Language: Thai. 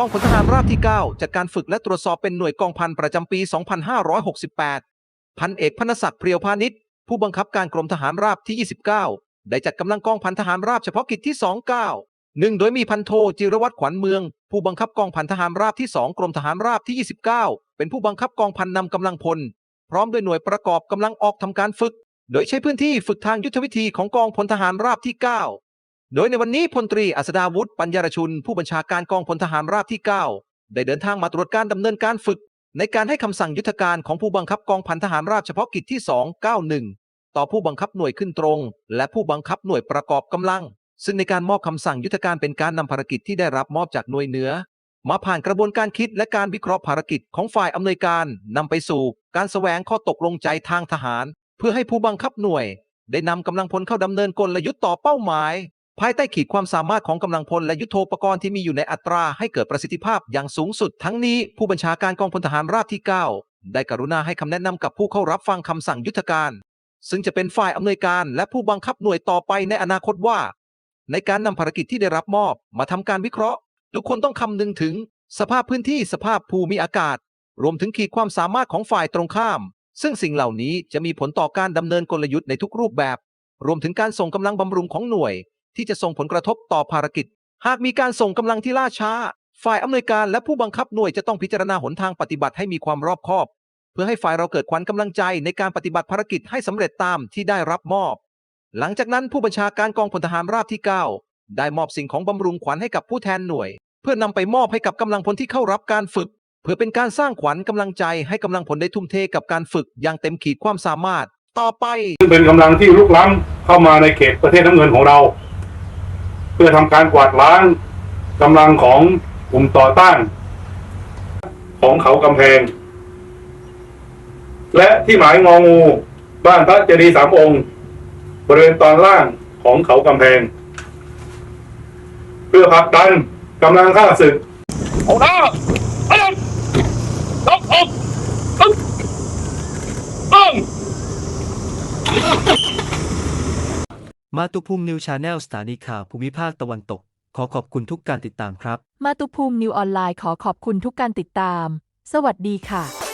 กองพลทหารราบที่ 9 จัดการฝึกและตรวจสอบเป็นหน่วยกองพันประจำปี 2568 พันเอกพนศักดิ์เพียวพาณิชย์ ผู้บังคับการกรมทหารราบที่ 29 ได้จัดกำลังกองพันทหารราบเฉพาะกิจที่ 29หนึ่งโดยมีพันโทจิรวัตรขวัญเมือง ผู้บังคับกองพันทหารราบที่ 2 กรมทหารราบที่ 29 เป็นผู้บังคับกองพันนำกำลังพล พร้อมด้วยหน่วยประกอบกำลังออกทำการฝึก โดยใช้พื้นที่ฝึกทางยุทธวิธีของกองพลทหารราบที่ 9 โดยในวันนี้พลตรีอัศดาวุฒิปัญญารชุน ผู้บัญชาการกองพลทหารราบที่ 9 ได้เดินทางมาตรวจการดำเนินการฝึก ในการให้คำสั่งยุทธการของผู้บังคับกองพันทหารราบเฉพาะกิจที่ 291 ต่อผู้บังคับหน่วยขึ้นตรง และผู้บังคับหน่วยประกอบกำลัง ซึ่งในการมอบคำสั่งยุทธการเป็นการนำภารกิจที่ได้รับมอบจากหน่วยเหนือ มาผ่านกระบวนการคิดและการวิเคราะห์ภารกิจของฝ่ายอำนวยการนำไปสู่ การแสวงข้อตกลงใจทางทหาร เพื่อให้ผู้บังคับหน่วย ได้นำกำลังพลเข้าดำเนินกลยุทธ์ต่อเป้าหมาย ภายใต้ขีดความสามารถของกำลังพลและยุทโธปกรณ์ที่มีอยู่ในอัตราให้เกิดประสิทธิภาพอย่างสูงสุด ทั้งนี้ผู้บัญชาการกองพลทหารราบที่ 9 ได้กรุณาให้คำแนะนำกับผู้เข้ารับฟังคำสั่งยุทธการ ซึ่งจะเป็นฝ่ายอำนวยการและผู้บังคับหน่วยต่อไปในอนาคตว่า ในการนำภารกิจที่ได้รับมอบมาทำการวิเคราะห์ ทุกคนต้องคำนึงถึง สภาพพื้นที่สภาพภูมิอากาศ รวมถึงขีดความสามารถของฝ่ายตรงข้าม ซึ่งสิ่งเหล่านี้จะมีผลต่อการดำเนินกลยุทธ์ในทุกรูปแบบ รวมถึงการส่งกำลังบำรุงของหน่วย ที่จะส่งผลกระทบต่อภารกิจ หากมีการส่งกำลังที่ล่าช้า ฝ่ายอำนวยการและผู้บังคับหน่วยจะต้องพิจารณาหนทางปฏิบัติให้มีความรอบคอบ เพื่อให้ฝ่ายเราเกิดขวัญกำลังใจในการปฏิบัติภารกิจให้สำเร็จตามที่ได้รับมอบ หลังจากนั้นผู้บัญชาการกองพลทหารราบที่ 9 ได้มอบสิ่งของบำรุงขวัญให้กับผู้แทนหน่วย เพื่อนำไปมอบให้กับกำลังพลที่เข้ารับการฝึก เพื่อเป็นการสร้างขวัญกำลังใจให้กำลังพลได้ทุ่มเทกับการฝึกอย่างเต็มขีดความสามารถ ต่อไป ซึ่งเป็นกำลังที่ลุกล้ำเข้ามาในเขตประเทศน้ำเงินของเรา พื่อทำการกวาดล้างกำลังของกลุ่มต่อต้าน ของเขากำแพง และที่หมายงองู บ้านพระเจดีย์สามองค์ บริเวณตอนล่างของเขากำแพง เพื่อผลักดันกำลังข้าศึก เอาหน้าไปเลยล็อกออกตึ้งตึ้ง มาตุภูมินิวชาแนลสถานีข่าวภูมิภาคตะวันตก ขอขอบคุณทุกการติดตามครับ มาตุภูมินิวออนไลน์ขอขอบคุณทุกการติดตาม สวัสดีค่ะ